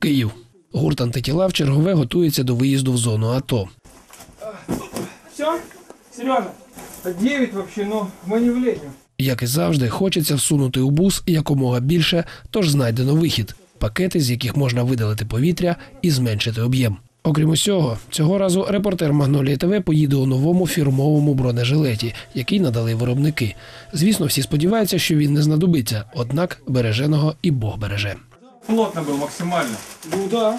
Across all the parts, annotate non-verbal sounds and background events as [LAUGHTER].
Київ. Гурт антитіла в чергове готується до виїзду в зону АТО. Все? Сережа? А 9 вообще, ну, не влезем. Як і завжди, хочеться всунути у бус якомога більше, тож знайдено вихід пакети, з яких можна видалити повітря і зменшити об'єм. Окрім усього, цього разу репортер Магнолії ТВ поїде у новому фірмовому бронежилеті, який надали виробники. Звісно, всі сподіваються, що він не знадобиться, однак береженого і Бог береже. Плотно был максимально. Ну да.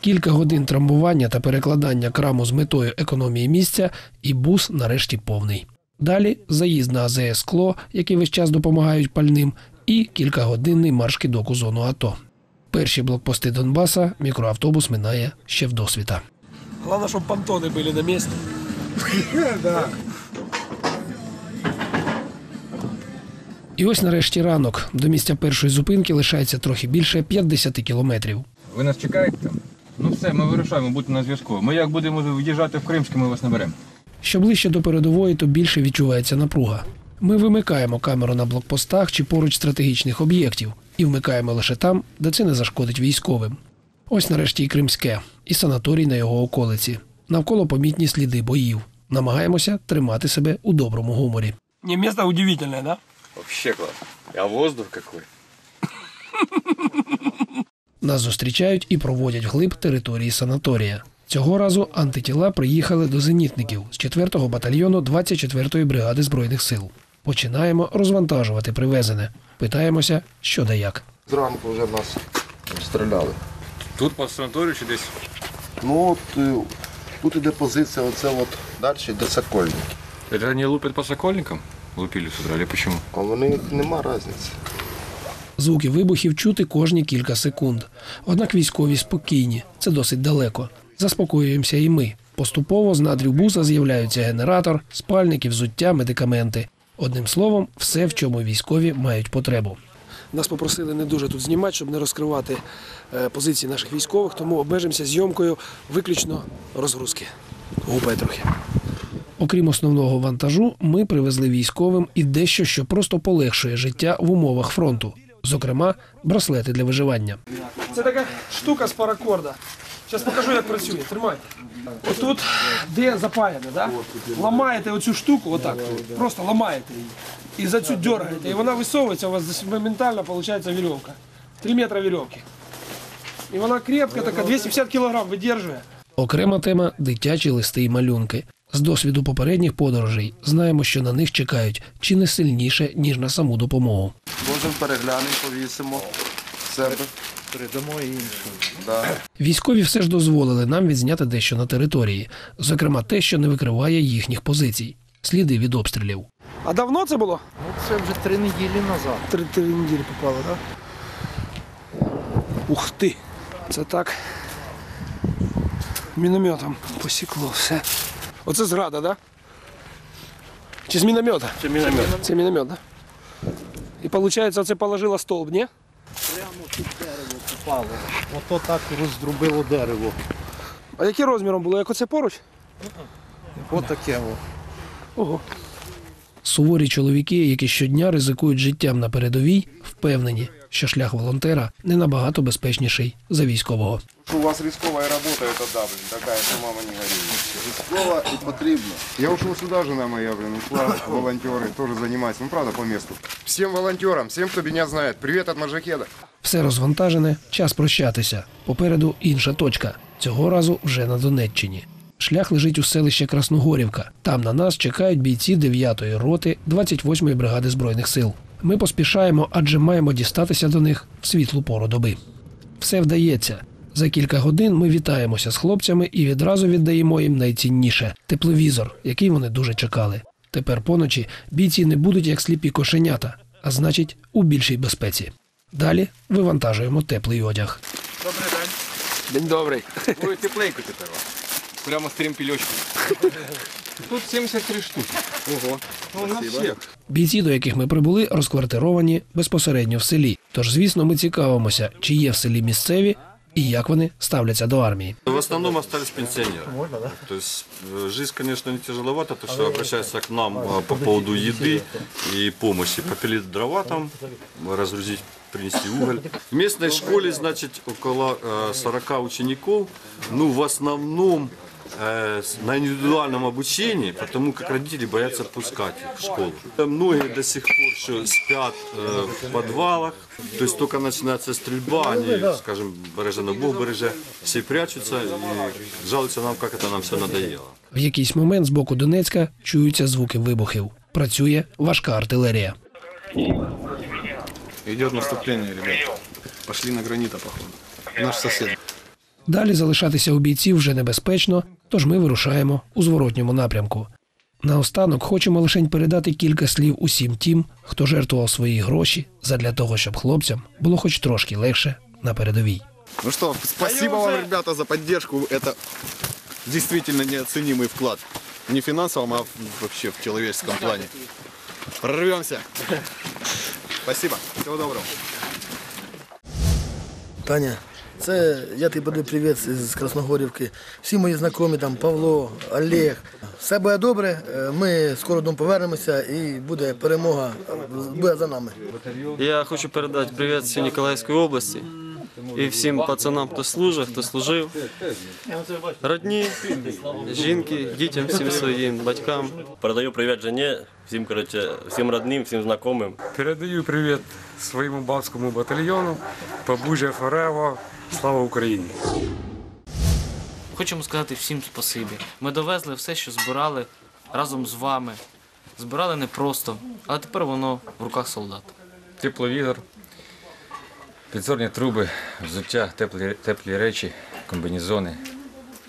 Кілька годин трамбування та перекладання краму з метою економії місця, і бус нарешті повний. Далі заїзд на АЗС «Скло», які весь час допомагають пальним, і кількагодинний марш кидок у зону АТО. Перші блокпости Донбаса мікроавтобус минає ще в досвіта. Головне, щоб понтони були на місці. [LAUGHS] І ось нарешті ранок. До місця першої зупинки лишається трохи більше 50 кілометрів. Ви нас чекаєте? Ну все, ми вирушаємо, будьте на зв'язку. Ми як будемо в'їжджати в Кримське, ми вас наберемо. Що ближче до передової, то більше відчувається напруга. Ми вимикаємо камеру на блокпостах чи поруч стратегічних об'єктів і вмикаємо лише там, де це не зашкодить військовим. Ось нарешті і Кримське, і санаторій на його околиці. Навколо помітні сліди боїв. Намагаємося тримати себе у доброму гуморі. Не місце удивительне, да? Вообще класс. А воздух какой? Нас зустрічають і проводять вглиб території санаторія. Цього разу антитіла приїхали до зенітників з 4-го батальйону 24-ї бригади збройних сил. Починаємо розвантажувати привезене. Питаємося, що да як. Зранку вже нас стріляли. Тут по санаторію чи десь? Ну от е, тут іде позиція, оце от далі йде Сокольник. Это они лупят по сокольникам? Лупили с утра, или почему? А вони нема різниці. Звуки вибухів чути кожні кілька секунд. Однак військові спокійні, це досить далеко. Заспокоюємося і ми. Поступово з надрів буса з'являються генератор, спальники, взуття, медикаменти. Одним словом, все, в чому військові мають потребу. Нас попросили не дуже тут знімати, щоб не розкривати е, позиції наших військових, тому обмежимося зйомкою виключно розгрузки. Гупає трохи. Окрім основного вантажу, ми привезли військовим і дещо, що просто полегшує життя в умовах фронту. Зокрема, браслети для виживання. Це така штука з паракорда. Зараз покажу, як працює. Тримайте. Отут, де запаяне, да? ламаєте оцю штуку, отак, просто ламаєте її. І за цю дергаєте. І вона висовується, у вас моментально виходить вірьовка. Три метри вірьовки. І вона крепка така, 250 кілограм видержує. Окрема тема дитячі листи і малюнки. З досвіду попередніх подорожей знаємо, що на них чекають чи не сильніше, ніж на саму допомогу. Кожен переглянемо, повісимо себе. Передамо іншим. Да. Військові все ж дозволили нам відзняти дещо на території, зокрема те, що не викриває їхніх позицій, сліди від обстрілів. А давно це було? Ну, це вже три неділі назад. Три, три неділі попало, так? Ух ти! Це так. Мінометом посікло все. Оце зрада, так? Да? Чи з міномета? Це міномет. Це міномет. Да? І виходить, оце положило стовп, ні? Прямо під дерево попало. Ото так роздрубило дерево. А яким розміром було? Як оце поруч? Отаке о. Ого. Суворі чоловіки, які щодня ризикують життям на передовій, впевнені, що шлях волонтера не набагато безпечніший за військового. У вас рисковая работа, это да, такая, что мама не горит. Рисково и потрібно. Я ушел сюда, жена моя, блин, ушла, волонтеры, тоже занимаюсь, ну правда, по месту. Всем волонтерам, всем, кто меня знает, привет от Маджахеда. Все розвантажене, час прощатися. Попереду інша точка. Цього разу вже на Донеччині. Шлях лежить у селище Красногорівка. Там на нас чекають бійці 9-ї роти 28-ї бригади збройних сил. Ми поспішаємо, адже маємо дістатися до них в світлу пору доби. Все вдається. За кілька годин ми вітаємося з хлопцями і відразу віддаємо їм найцінніше тепловізор, який вони дуже чекали. Тепер поночі бійці не будуть як сліпі кошенята, а значить, у більшій безпеці. Далі вивантажуємо теплий одяг. Добрий день. День добрий. Ой, тепленько тепер. Прямо з тремпільочком. Тут 73 штуки. Ого. Ну, на всіх. Бійці, до яких ми прибули, розквартировані безпосередньо в селі. Тож, звісно, ми цікавимося, чи є в селі місцеві і як вони ставляться до армії. В основном остались пенсионеры. То есть э, жизнь, конечно, не тяжеловато, то что обращаются к нам а, по поводу еды и помощи. Попилить дрова там, разгрузить принести уголь. В местной школе, значит, около э, 40 учеников, ну, в основном э, с- на индивидуальном обучении, потому как родители боятся отпускать их в школу. Многие до сих пор еще спят э, в подвалах, то есть только начинается стрельба, они, скажем, бережено Бог береже, все прячутся и жалуются нам, как это нам все надоело. В якийсь момент з боку Донецька чуються звуки вибухів. Працює важка артилерія. Идет наступление, ребят. Пошли на гранита, походу. Наш сосед. Далі залишатися у бійців вже небезпечно, тож ми вирушаємо у зворотньому напрямку. Наостанок хочемо лише передати кілька слів усім тим, хто жертвував свої гроші задля того, щоб хлопцям було хоч трошки легше на передовій. Ну что, спасибо вам, ребята, за поддержку. Это действительно неоценимый вклад. Не в финансовом, а в- вообще в человеческом плане. Прорвемся. Спасибо. Всего доброго. Таня, це я тобі подаю привіт з Красногорівки. Всі мої знайомі, там Павло, Олег. Все буде добре. е, Ми скоро додому повернемося і буде перемога буде за нами. Я хочу передати привіт всій Ніколаївської області і всім пацанам, хто служить, хто служив. Родні, жінки, дітям всім своїм, батькам. Передаю привет жене, всем, короче, всем родным, всем знакомым. Передаю привіт своєму балтському батальйону, Побужжя Форево, слава Україні! Хочемо сказати всім спасибі. Ми довезли все, що збирали разом з вами. Збирали непросто, але тепер воно в руках солдат. Тепловізор, підзорні труби, взуття, теплі, теплі речі, комбінезони,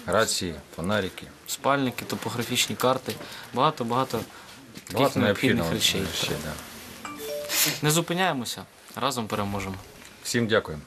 рації, фонарики. Спальники, топографічні карти, багато-багато таких Багато необхідних речей. ще, да. Не зупиняємося, разом переможемо. Всім дякую.